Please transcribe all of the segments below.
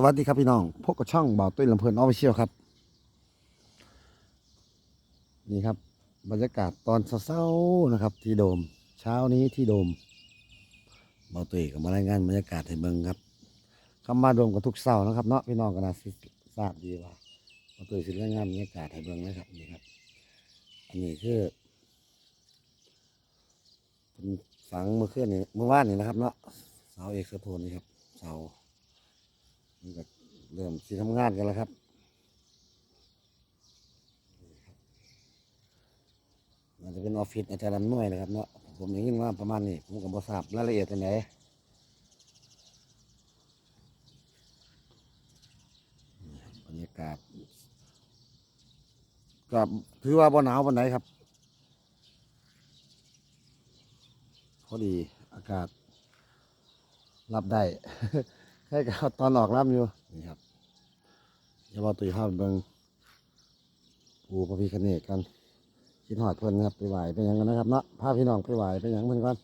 สวัสดีครับพี่น้องพบกับช่องบ่าวตุ้ยลำเพลินออฟฟิเชียลครับ นี่ครับ บรรยากาศตอนเช้าๆนะครับ ที่โดม เช้านี้ที่โดมบ่าวตุ้ยก็มารายงานบรรยากาศให้เบิ่งครับคำมาโดมกับทุกเช้านะครับเนาะพี่น้องก็น่าทราบดีว่าบ่าวตุ้ยสิรายงานบรรยากาศให้เบิ่งนะครับนี่ครับ อันนี้คือเป็นฝังเมื่อคืนนี้เมื่อวานนี้นะครับ เนาะเสาเอกสะโพนนี่ครับเสา นี่ก็เริ่มที่ทำงานกันแล้วครับมันจะเป็นออฟฟิศอาจารย์ลำน่วยนะครับเนาะผมได้ยินว่าประมาณนี้ผมก็บบอทราบรายละเอียดเป็นไหนบรรยากาศก็ถือว่าบ่หนาวปานไหนครับ พอดีอากาศรับได้ ให้กับตอนออกรับอยู่นี่ครับเดี๋ยวเราตุยภาพเบิงปูพระพิคเนตกันคิดหอดเพิ่นครับไปไหวไปหยังกันนะครับเนาะพาพี่น้องไปไหวไปหยังเพิ่นก่อน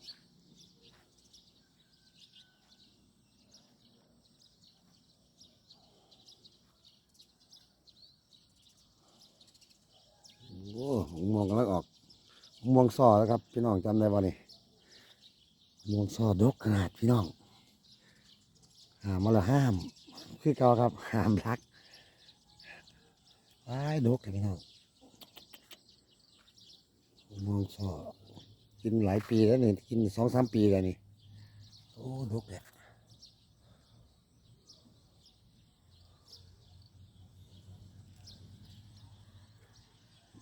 โอ้หงมองกันแล้วออกหงมองซอแล้วครับ พี่น้องจำได้บ่นี่หงมองซอดกขนาดพี่น้อง ห้ามมาละห้าม คือเก่าครับห้ามรักไอ้ายดกเลยพี่น้องมองชอกินหลายปีแล้วนี่กินสองสามปีแล้วนี่โอ้ดกเลย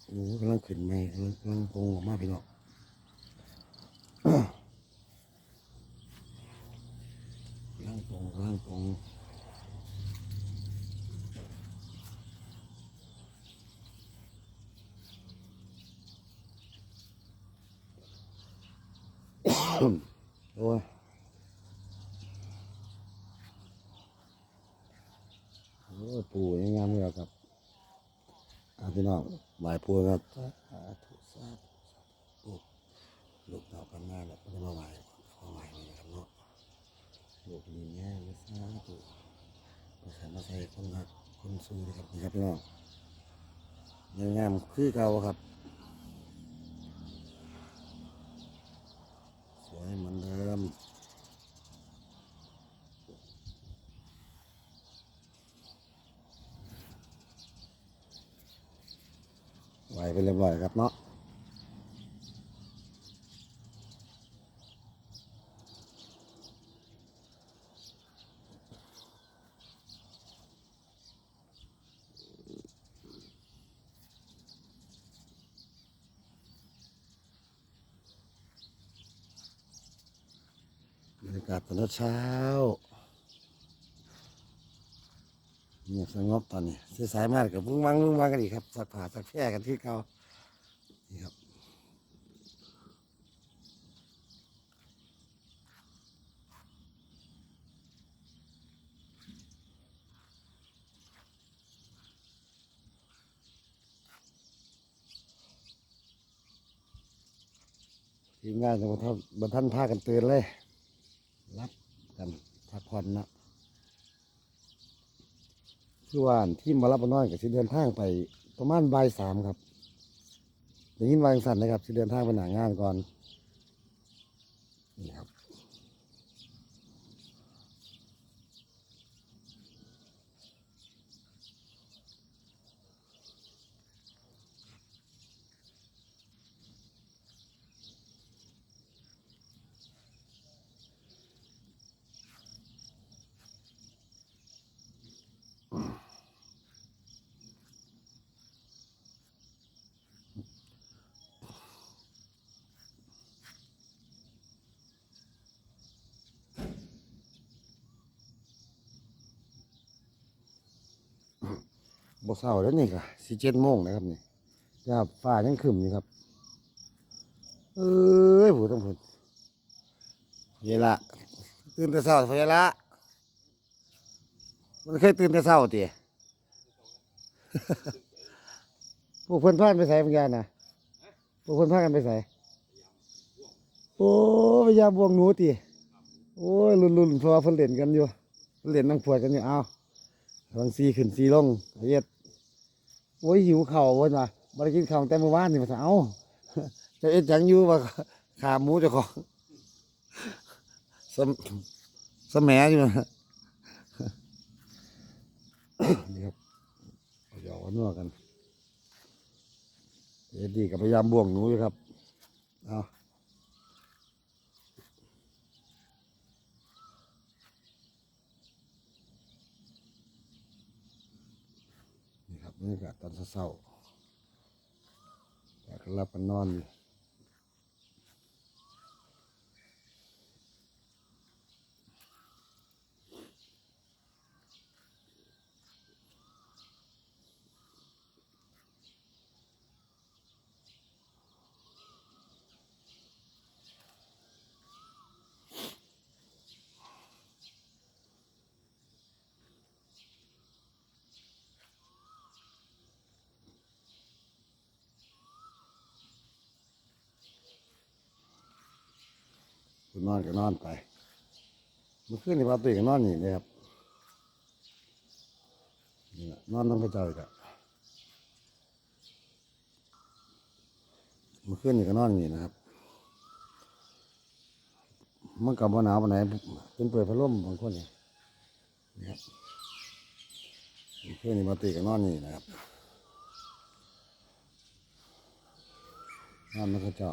โอ้กำลังขึ้นไหมกำลังกำลังโปงออกมาพี่น้อง กำลังโปงกำลังโปง โอ้ยโอ้ยปูยังงามเลยครับอาพี่น้องไหวปูครับสาธุสาธุโอ้ลูกดอกกันหน้าแล้วก็จะมาไหวขอไหวเลยนะครับเนาะลูกนี่แง่เลยสาธุมาใส่มาใส่คนรักคนสู้เลยครับนี่ครับพี่น้องยังงามคือเก่าครับ สวยเหมือนเดิม ไหวไปเรียบร้อยครับเนาะบรรยากาศตอนเช้าเงี ยบสงบตอนนี้สายมากกับพุ่งวังพุ่งวังกันอีกครับสักผ่าสักแพร่กันที่เก่านี่ครับทีมงานจะมาทำบรรทันพากันตื่นเลย รับกันพักผ่อนนะ คือว่าที่มารับมาน้อยกับสิเดินทางไปประมาณบ่ายสามครับอย่างนี้วางสั่นนะครับสิเดินทางไปหนางานก่อน บกเศร้าแล้วนี่ก็สิเจ็ดโมงนะครับนี่ยาฟ้ายังขึ้นอยู่ครับ เอ้ยผู้ต้องพูดเยละตื่นแต่เช้าเยละมันเคยตื่นแต่เช้าตีพวกเพื่อนพานไปใส่เหมือนกันนะพวกเพื่อนพากันไปใส่โอ้พยายามบวงหนูตีโอ้ยลุ่นๆเพราะว่าเพิ่นเล่นกันอยู่เพล่นนั่งปวดกันอยู่เอาบางซีขึ้นซีลงเฮ็ด โอ้ยหิวเข่าวเว้ยว่ะบ่ได้กินข้าวแต่เมื่อวานนี่มาเอาจะเอ็ดจังอยู่ว่าขาหมูเจ้าของสมสมแหมอยู่นะนี่ครับเอาหยอกนัวกันเอ็ดดีกับพยายามบ่วงหนูอยู่ครับ เอา นี่ก็ตอนเช้าๆอยากรับกันนอนอยู่ นอนก็นอนไปเมื่อคืนนี่ว่าตุ้ยก็นอนนี่นะครับนี่ล่ะนอนน้ำพระเจ้าอีกอะเมื่อคืนนี่ก็นอนนี่นะครับ มันกับว่าหนาวปานไหนเป็นเปิดพัดลมบางคนเนี่ยนะครับเมื่อคืนนี่มาตุ้ยก็นอนนี่นะครับนอนน้ำพระเจ้า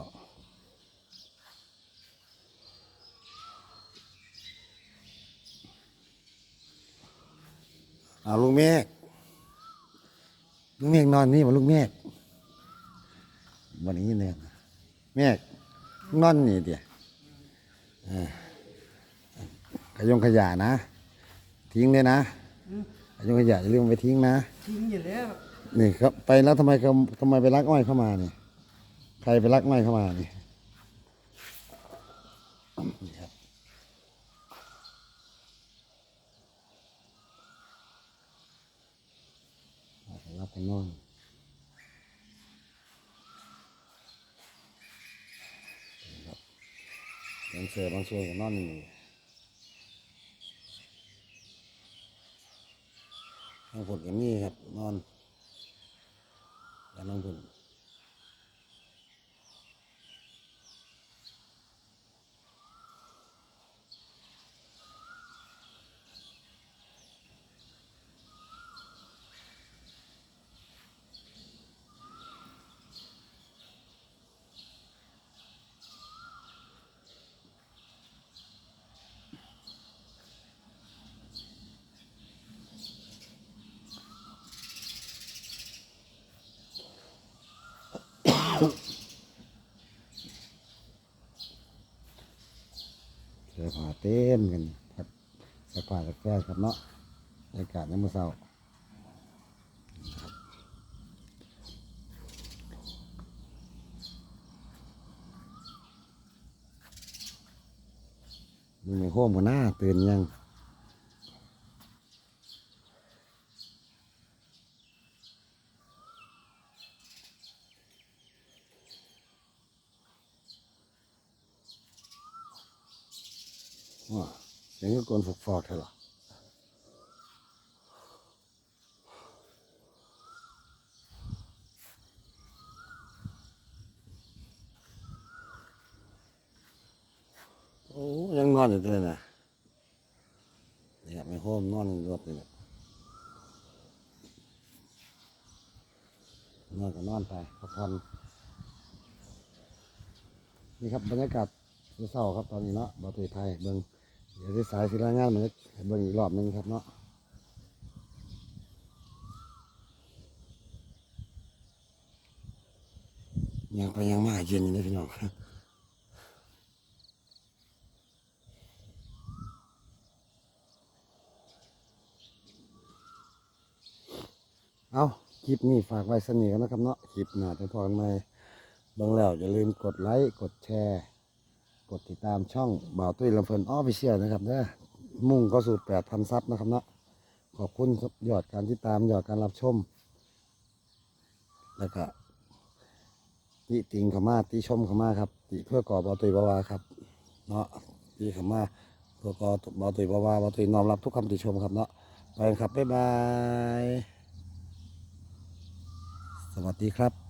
เอาลูกเมฆลูกเมฆนอนนี่มาลูกเมฆวันนี้เนี่ยเมฆนอนนี่เดียวอ่าขยงขยะนะ ทิ้งเลยนะขยงขยะอย่าลืมไปทิ้งนะ ทิ้งอยู่แล้วนี่ครับไปแล้วทำไมเขาทำไมไปลักอ้อยเข้ามานี่ใครไปลักอ้อยเข้ามานี่นี่ครับเอาไป รับไปนอนครับบางเสือบางส่วนก็นอนอยู่บางคนก็มีครับ นอนแล้วน้องคุณเสื้อผ้า เต็มกันครับสักผ่าสักแก้ครับเนาะบรรยากาศในเมื่อเช้ามึงไม่โค้งกันหน้าตื่นยัง ว่าเสียงก็กนฝกฟอกเธอหรอโอ้ยังนอนอยู่เลยนะเนี่ครับไม่โฮมนอนรถนี่แหละนอนก็นอนไปพักผ่อนนี่ครับบรรยากาศเศร้าครับตอนนี้เนาะบาตุยไทยเบิ่ง เดี๋ยวที่สายสิรางานมันจะเบิ่งอีกรอบหนึงครับเนาะยังไปยังมาเย็นอยู่เลยพี่น้องเอาคลิปนี้ฝากไว้สนิทกันนะครับเนาะคลิปหน้าจะพอกันไหมบิ่งแล้วอย่าลืมกดไลค์ กดแชร์ กดติดตามช่องบ่าวตุ้ยลำเพลินอ้อฟิเชียลนะครับเด้อมุ่งก็สู่แปดพันซับนะครับเนาะขอบคุณยอดการติดตามยอดการรับชม แล้วก็ติติงขามาติชมขามาครับติเพื่อก่อบ่าวตุ้ยบาวาครับเนาะติขมาเพื่อก่อบ่าวตุ้ยบาวาบ่าวตุ้ยน้อมรับทุกคำติชมครับเนาะไปครับบ๊ายบาย สวัสดีครับ